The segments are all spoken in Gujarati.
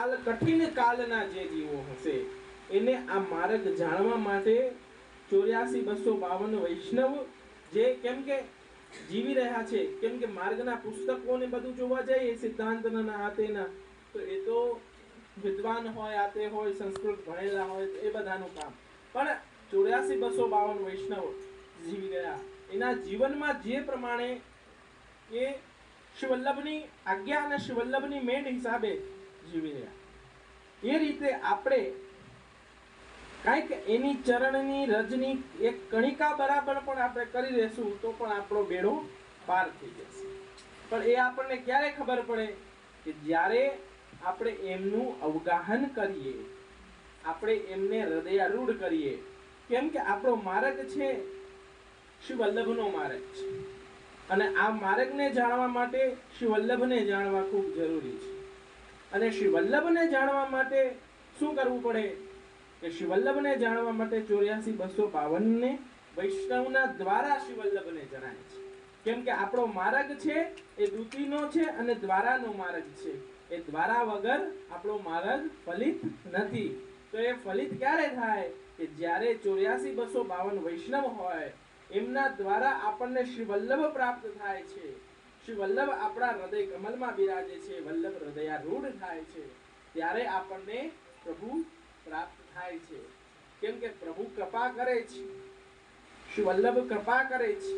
કાલ કઠિન કાલના જે જીવો હશે, એને આ માર્ગ જાણવા માટે ચોર્યાસી બસો બાવન વૈષ્ણવ જે કેમ કે જીવી રહ્યા છે, કેમ કે માર્ગના પુસ્તકો ને બધું જોવા જઈએ સિદ્ધાંતના આતેના તો એ તો વિદ્વાન હોય આ તે હોય, સંસ્કૃત ભણેલા હોય એ બધાનું કામ. પણ ચોર્યાસી બસો બાવન વૈષ્ણવ જીવી રહ્યા, એના જીવનમાં જે પ્રમાણે એ શિવલ્લભની આજ્ઞા અને શિવલ્લભની મેન હિસાબે જીવી રહ્યા એ રીતે આપણે કાંઈક એની ચરણની રજની એક કણિકા બરાબર પણ આપણે કરી લેશું તો પણ આપણો બેડો પાર થઈ જશે. પણ એ આપણને ક્યારે ખબર પડે કે જ્યારે આપણે એમનું અવગાહન કરીએ, આપણે એમને હૃદયારૂઢ કરીએ, કેમ કે આપણો માર્ગ છે શ્રી વલ્લભનો માર્ગ છે. અને આ માર્ગને જાણવા માટે શ્રી વલ્લભને જાણવા ખૂબ જરૂરી છે. અને શ્રી વલ્લભને જાણવા માટે શું કરવું પડે? કે શ્રી વલ્લભને જાણવા માટે ચોર્યાસી બસો બાવનને વૈષ્ણવના દ્વારા શ્રી વલ્લભને જણાય છે. કેમ કે આપણો માર્ગ છે, એ દૂતીનો છે અને દ્વારાનો માર્ગ છે. એ દ્વારા વગર આપણો માર્ગ ફલિત નથી. તો એ ફલિત ક્યારે થાય? કે જ્યારે ચોર્યાસી બસો બાવન વૈષ્ણવ હોય, એમના દ્વારા આપણને શ્રી વલ્લભ પ્રાપ્ત થાય છે. શ્રી વલ્લભ આપણા હૃદય કમલમાં બિરાજે છે, વલ્લભ હૃદયારૂઢ થાય છે, ત્યારે આપણને પ્રભુ પ્રાપ્ત થાય છે. કેમ કે પ્રભુ કૃપા કરે છે, શ્રી વલ્લભ કૃપા કરે છે.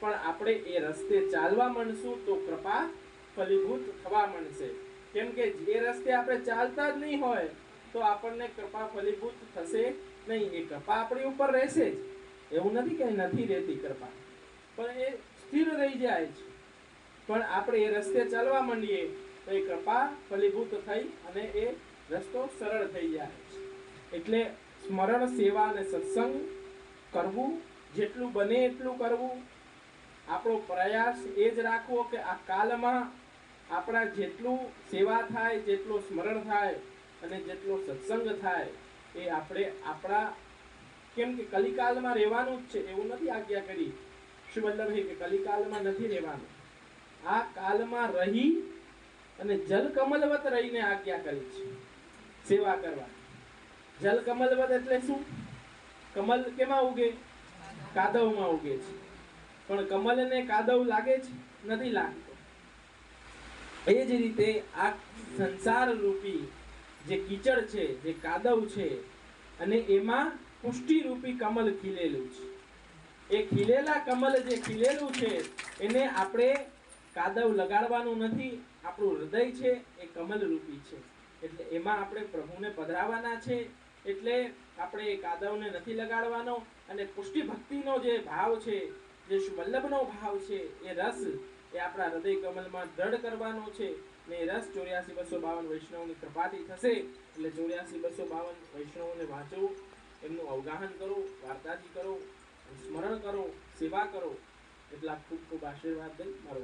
પણ આપણે એ રસ્તે ચાલવા માંડશું તો કૃપા ફલીભૂત થવા માંડશે. કેમ કે જે રસ્તે આપણે ચાલતા જ નહીં હોય, તો આપણને કૃપા ફલીભૂત થશે નહીં. એ કૃપા આપણી ઉપર રહેશે જ. એવું નથી કે નથી રહેતી કૃપા. પણ એ સ્થિર રહી જાય છે. પણ આપણે એ રસ્તે ચાલવા માંડીએ, તો એ કૃપા ફલીભૂત થઈ અને એ રસ્તો સરળ થઈ જાય. એટલે સ્મરણ, સેવા અને સત્સંગ કરવું, જેટલું બને એટલું કરવું. આપણો પ્રયાસ એ જ રાખવો કે આ કાલમાં આપણા જેટલું સેવા થાય, જેટલું સ્મરણ થાય અને જેટલો સત્સંગ થાય, એ આપણે આપણા કેમ કે કલિકાલમાં રહેવાનું જ છે, એવું નથી આજ્ઞા કરી. શું મતલબ છે કે કલિકાલમાં નથી રહેવાનું. આ કાલમાં રહી અને જલ કમલવત રહીને આજ્ઞા કરી છે. સેવા કરવા. જલ કમલવત એટલે શું? કમલ કેમાં ઉગે? કાદવમાં ઉગે છે. પણ કમલને કાદવ લાગે છે? નથી લાગતો. એ જ રીતે આ સંસાર રૂપી જે કીચડ છે, જે કાદવ છે, અને એમાં પુષ્ટિ રૂપી કમલ ખીલેલું છે. એ ખીલેલા કમલ જે ખીલેલું છે, એને આપણે કાદવ લગાડવાનું નથી, આપણું હૃદય છે એ કમલ રૂપી છે. એટલે એમાં આપણે પ્રભુને પધરાવાના છે, એટલે આપણે એ કાદવને નથી લગાડવાનો અને પુષ્ટિ ભક્તિનો જે ભાવ છે, જે વલ્લભનો ભાવ છે, એ રસ એ આપણા હૃદય કમલમાં દ્રઢ કરવાનો છે ને એ રસ ચોર્યાસી બસો બાવન વૈષ્ણવની કૃપાથી થશે. એટલે ચોર્યાસી બસો બાવન વૈષ્ણવોને વાંચો એમનું અવગાહન કરો, વાર્તાજી કરો, સ્મરણ કરો, સેવા કરો. એટલા ખૂબ ખૂબ આશીર્વાદ દઈ મારો